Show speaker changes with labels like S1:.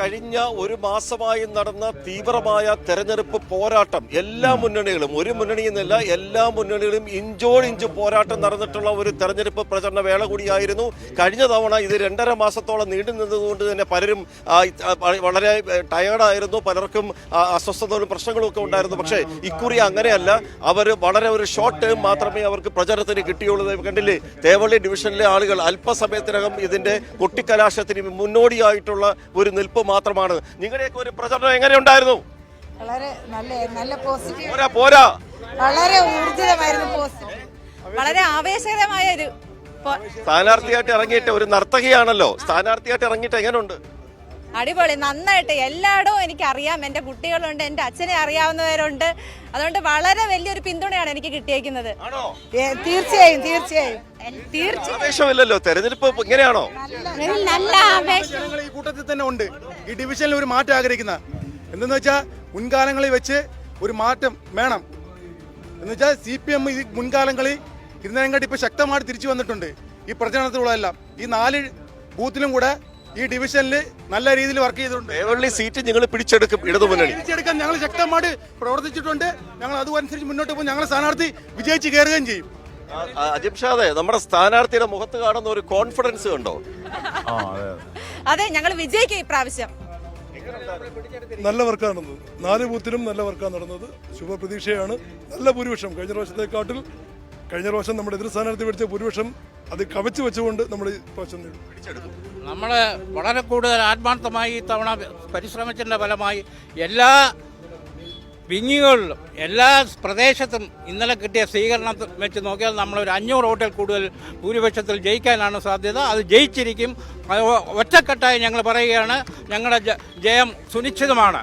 S1: കഴിഞ്ഞ ഒരു മാസമായി നടന്ന തീവ്രമായ തെരഞ്ഞെടുപ്പ് പോരാട്ടം എല്ലാ മുന്നണികളും ഒരു മുന്നണിയെന്നല്ല എല്ലാ മുന്നണികളും ഇഞ്ചോടിഞ്ച് പോരാട്ടം നടന്നിട്ടുള്ള ഒരു തെരഞ്ഞെടുപ്പ് പ്രചരണ വേള കൂടിയായിരുന്നു. കഴിഞ്ഞ തവണ ഇത് രണ്ടര മാസത്തോളം നീണ്ടു നിന്നതുകൊണ്ട് തന്നെ പലരും വളരെ ടയേർഡായിരുന്നു പലർക്കും അസ്വസ്ഥതകളും പ്രശ്നങ്ങളും ഒക്കെ ഉണ്ടായിരുന്നു. പക്ഷേ ഇക്കുറി അങ്ങനെയല്ല. അവർ വളരെ ഒരു ഷോർട്ട് ടേം മാത്രമേ അവർക്ക് പ്രചരണത്തിന് കിട്ടിയുള്ളൂ. കണ്ടില്ലേ? തേവള്ളി ഡിവിഷനിലെ ആളുകൾ അല്പസമയത്തിനകം ഇതിന്റെ കൊട്ടിക്കലാശത്തിന് മുന്നോടിയായിട്ടുള്ള ഒരു നിൽപ്പ് മാത്രമാണ്. നിങ്ങളുടെയൊക്കെ ഒരു പ്രചരണം എങ്ങനെയുണ്ടായിരുന്നു
S2: വളരെ നല്ല നല്ല പോസിറ്റീവ്
S1: പോരാ പോരാ.
S2: വളരെ ഊർജിതമായിരുന്നു പോസിറ്റീവ്
S3: വളരെ ആവേശകരമായ ഒരു
S1: സ്ഥാനാർത്ഥിയായിട്ട് ഇറങ്ങിയിട്ട് ഒരു നർത്തകിയാണല്ലോ. സ്ഥാനാർത്ഥിയായിട്ട് ഇറങ്ങിയിട്ട് എങ്ങനെയുണ്ട്
S3: അടിപൊളി നന്നായിട്ട് എല്ലായിടവും എനിക്കറിയാം. എന്റെ കുട്ടികളുണ്ട് എന്റെ അച്ഛനെ അറിയാവുന്നവരുണ്ട്. അതുകൊണ്ട് വളരെ വലിയൊരു പിന്തുണയാണ് എനിക്ക് കിട്ടിയേക്കുന്നത്.
S1: ആണോ?
S2: തീർച്ചയായും തീർച്ചയായും.
S1: ആവേശമില്ലല്ലോ തെരഞ്ഞെടുപ്പ് ഇങ്ങനെയാണോ?
S3: നല്ല
S4: ഈ കൂട്ടത്തിൽ തന്നെ ഉണ്ട്. ഈ ഡിവിഷനിൽ ഒരു മാറ്റം ആഗ്രഹിക്കുന്ന. എന്തെന്ന് വെച്ചാൽ മുൻകാലങ്ങളിൽ വെച്ച് ഒരു മാറ്റം വേണം. എന്ന് വെച്ചാൽ സി പി എം ഈ മുൻകാലങ്ങളിൽ ഇരുന്നതിനെക്കാട്ടി ഇപ്പോൾ ശക്തമായിട്ട് തിരിച്ചു വന്നിട്ടുണ്ട്. ഈ പ്രചരണത്തിലുള്ളതെല്ലാം ഈ നാല് ബൂത്തിലും കൂടെ ഈ ഡിവിഷനിൽ നല്ല രീതിയിൽ വർക്ക് ചെയ്തിട്ടുണ്ട്.
S1: തേവള്ളി സീറ്റ് നിങ്ങൾ പിടിച്ചെടുക്കും ഇടതുമുന്നണി
S4: പിടിച്ചെടുക്കാൻ ഞങ്ങൾ ശക്തമായിട്ട് പ്രവർത്തിച്ചിട്ടുണ്ട്. ഞങ്ങൾ അതുമനുസരിച്ച് മുന്നോട്ട് പോകും. ഞങ്ങൾ സ്ഥാനാർത്ഥി വിജയിച്ച് കയറുകയും ചെയ്യും.
S1: ആ, ആ, അജിം ഷാദെ നമ്മുടെ സ്ഥാനാർത്ഥിയുടെ മുഖത്ത് കാണുന്ന ഒരു കോൺഫിഡൻസ് കണ്ടോ?
S3: അതെ ഞങ്ങൾ വിജയിക്കും ഇപ്രാവശ്യം
S5: നല്ല വർക്കാണ് നടന്നത്. നാല് ബൂത്തിലും നല്ല വർക്കാണ് നടന്നത്. ശുഭപ്രതീക്ഷയാണ്. നല്ല ഭൂരിപക്ഷം. കഴിഞ്ഞ പ്രാവശ്യത്തെക്കാട്ടിൽ കഴിഞ്ഞ പ്രാവശ്യം നമ്മുടെ എതിർ സ്ഥാനാർത്ഥി പിടിച്ച ഭൂരിപക്ഷം അത് കവച്ചു വെച്ചുകൊണ്ട് നമ്മൾ പിടിച്ചെടുക്കും.
S6: നമ്മൾ വളരെ കൂടുതൽ ആത്മാർത്ഥമായി ഇത്തവണ പരിശ്രമിച്ചതിന്റെ ഫലമായി എല്ലാ വിങ്ങികളിലും എല്ലാ പ്രദേശത്തും ഇന്നലെ കിട്ടിയ സ്വീകരണം വെച്ച് നോക്കിയാൽ നമ്മൾ ഒരു അഞ്ഞൂറ് വോട്ടിൽ കൂടുതൽ ഭൂരിപക്ഷത്തിൽ ജയിക്കാനാണ് സാധ്യത. അത് ജയിച്ചിരിക്കും. ഒറ്റക്കെട്ടായി ഞങ്ങൾ പറയുകയാണ്. ഞങ്ങളുടെ ജയം സുനിശ്ചിതമാണ്.